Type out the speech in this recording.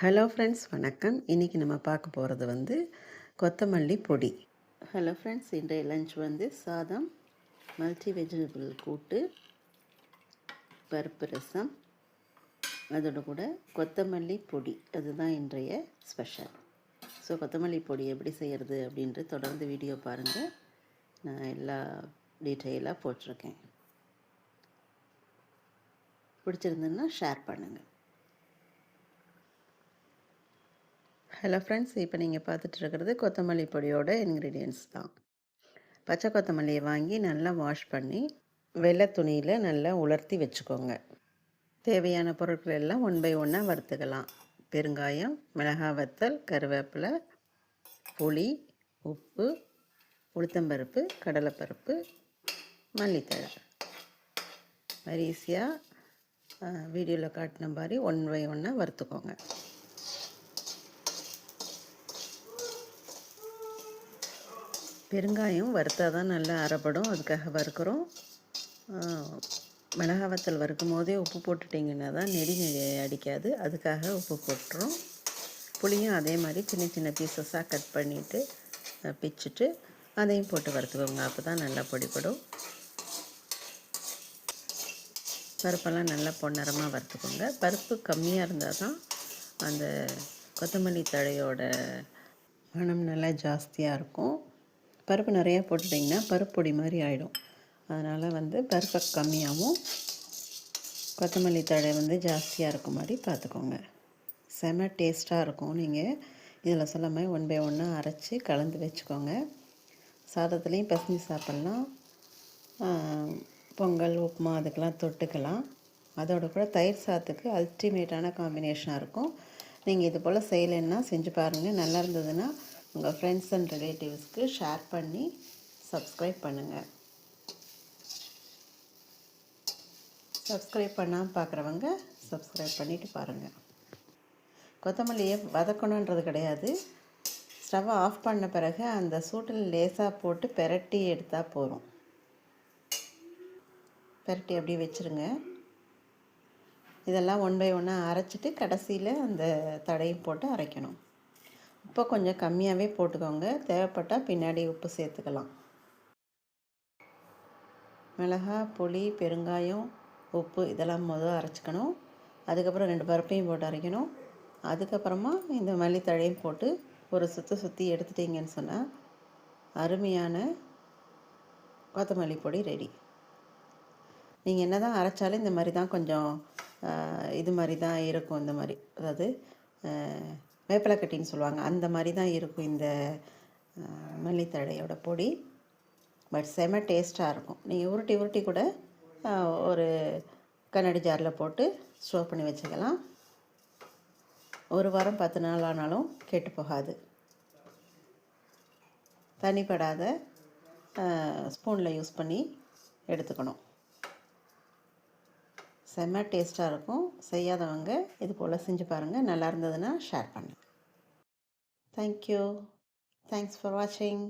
Hello friends வணக்கம். இன்றைக்கி நம்ம பார்க்க போகிறது வந்து கொத்தமல்லி பொடி. ஹலோ ஃப்ரெண்ட்ஸ் இன்றைய லஞ்ச் வந்து சாதம் மல்டி வெஜிடபிள் கூட்டு பருப்பு ரசம் அதோட கூட கொத்தமல்லி பொடி. அதுதான் இன்றைய ஸ்பெஷல் ஸோ கொத்தமல்லி பொடி எப்படி செய்கிறது அப்படின்ட்டு தொடர்ந்து வீடியோ பாருங்கள் நான் எல்லா டீட்டெயிலாக போட்டிருக்கேன். பிடிச்சிருந்ததுன்னா ஷேர் பண்ணுங்கள் ஹலோ ஃப்ரெண்ட்ஸ் இப்போ நீங்கள் பார்த்துட்டு இருக்கிறது கொத்தமல்லி பொடியோட இன்க்ரீடியன்ஸ் தான். பச்சை கொத்தமல்லியை வாங்கி நல்லா வாஷ் பண்ணி வெள்ளை துணியில் நல்லா உலர்த்தி வச்சுக்கோங்க. தேவையான பொருட்கள் எல்லாம் ஒன் பை ஒன்னாக வறுத்துக்கலாம். பெருங்காயம் மிளகாய் வத்தல் கருவேப்பிலை புளி உப்பு உளுத்தம்பருப்பு கடலைப்பருப்பு மல்லித்தழை. மாதிரி ஈஸியாக வீடியோவில் காட்டின மாதிரி ஒன் பை ஒன்னாக வறுத்துக்கோங்க. பெருங்காயம் வறுத்தா தான் நல்லா அரைப்படும். அதுக்காக வறுக்கிறோம். மிளகா வத்தல் வறுக்கும் போதே உப்பு போட்டுட்டிங்கன்னா தான் நெடி நெடி அடிக்காது. அதுக்காக உப்பு போட்டுரும் புளியும் அதே மாதிரி சின்ன சின்ன பீசஸாக கட் பண்ணிவிட்டு பிச்சுட்டு அதையும் போட்டு வறுத்துக்கோங்க. அப்போ தான் நல்லா பொடிப்படும் பருப்பெல்லாம் நல்லா பொன்னரமாக வறுத்துக்கோங்க. பருப்பு கம்மியாக இருந்தால் தான் அந்த கொத்தமல்லி தழையோட மனம் நல்லா ஜாஸ்தியாக இருக்கும். பருப்பு நிறையா போட்டுட்டிங்கன்னா பருப்பு பொடி மாதிரி ஆகிடும் அதனால் வந்து பருப்பை கம்மியாகவும் கொத்தமல்லி தழை வந்து ஜாஸ்தியாக இருக்க மாதிரி பார்த்துக்கோங்க. செம டேஸ்ட்டாக இருக்கும். நீங்கள் இதில் சொல்ல மாதிரி ஒன் பை ஒன்னாக அரைச்சி கலந்து வச்சுக்கோங்க. சாதத்துலேயும் பசஞ்சு சாப்பிட்லாம். பொங்கல் உப்புமா அதுக்கெலாம் தொட்டுக்கலாம். அதோட கூட தயிர் சாதத்துக்கு அல்டிமேட்டான காம்பினேஷனாக இருக்கும். நீங்கள் இது போல் செய்யலைன்னா செஞ்சு பாருங்கள் நல்லா இருந்ததுன்னா உங்கள் ஃப்ரெண்ட்ஸ் அண்ட் ரிலேட்டிவ்ஸ்க்கு ஷேர் பண்ணி சப்ஸ்கிரைப் பண்ணுங்கள் சப்ஸ்கிரைப் பண்ணாமல் பார்க்குறவங்க சப்ஸ்கிரைப் பண்ணிவிட்டு பாருங்கள் கொத்தமல்லியை வதக்கணுன்றது கிடையாது. ஸ்டவ்வை ஆஃப் பண்ண பிறகு அந்த சூட்டில் லேசாக போட்டு பெரட்டி எடுத்தால் போதும். பெரட்டி அப்படியே வச்சுருங்க. இதெல்லாம் ஒன் பை ஒன்னாக அரைச்சிட்டு கடைசியில் அந்த தடையும் போட்டு அரைக்கணும். உப்பை கொஞ்சம் கம்மியாகவே போட்டுக்கோங்க. தேவைப்பட்டால் பின்னாடி உப்பு சேர்த்துக்கலாம். மிளகா புளி பெருங்காயம் உப்பு இதெல்லாம் முதல் அரைச்சிக்கணும். அதுக்கப்புறம் ரெண்டு பருப்பையும் போட்டு அரைக்கணும். அதுக்கப்புறமா இந்த மல்லித்தழையும் போட்டு ஒரு சுற்றி சுற்றி எடுத்துட்டிங்கன்னு சொன்னால் அருமையான கொத்தமல்லி பொடி ரெடி. நீங்கள் என்ன தான் அரைச்சாலும் இந்த மாதிரி தான் கொஞ்சம் இது மாதிரி தான் இருக்கும் இந்த மாதிரி. அதாவது வேப்பிலக்கட்டின்னு சொல்லுவாங்க. அந்த மாதிரி தான் இருக்கும் இந்த மல்லித்தழையோட பொடி. பட் செம டேஸ்ட்டாக இருக்கும். நீங்கள் உருட்டி உருட்டி கூட ஒரு கண்ணாடி ஜாரில் போட்டு ஸ்டோர் பண்ணி வச்சுக்கலாம். ஒரு வாரம் பத்து நாள் ஆனாலும் கெட்டு போகாது. தனிப்படாத ஸ்பூனில் யூஸ் பண்ணி எடுத்துக்கணும். செம்ம டேஸ்ட்டாக இருக்கும். செய்யாதவங்க இது போல் செஞ்சு பாருங்கள் நல்லா இருந்ததுன்னா ஷேர் பண்ணுங்கள் தேங்க்யூ தேங்க்ஸ் ஃபார் வாட்சிங்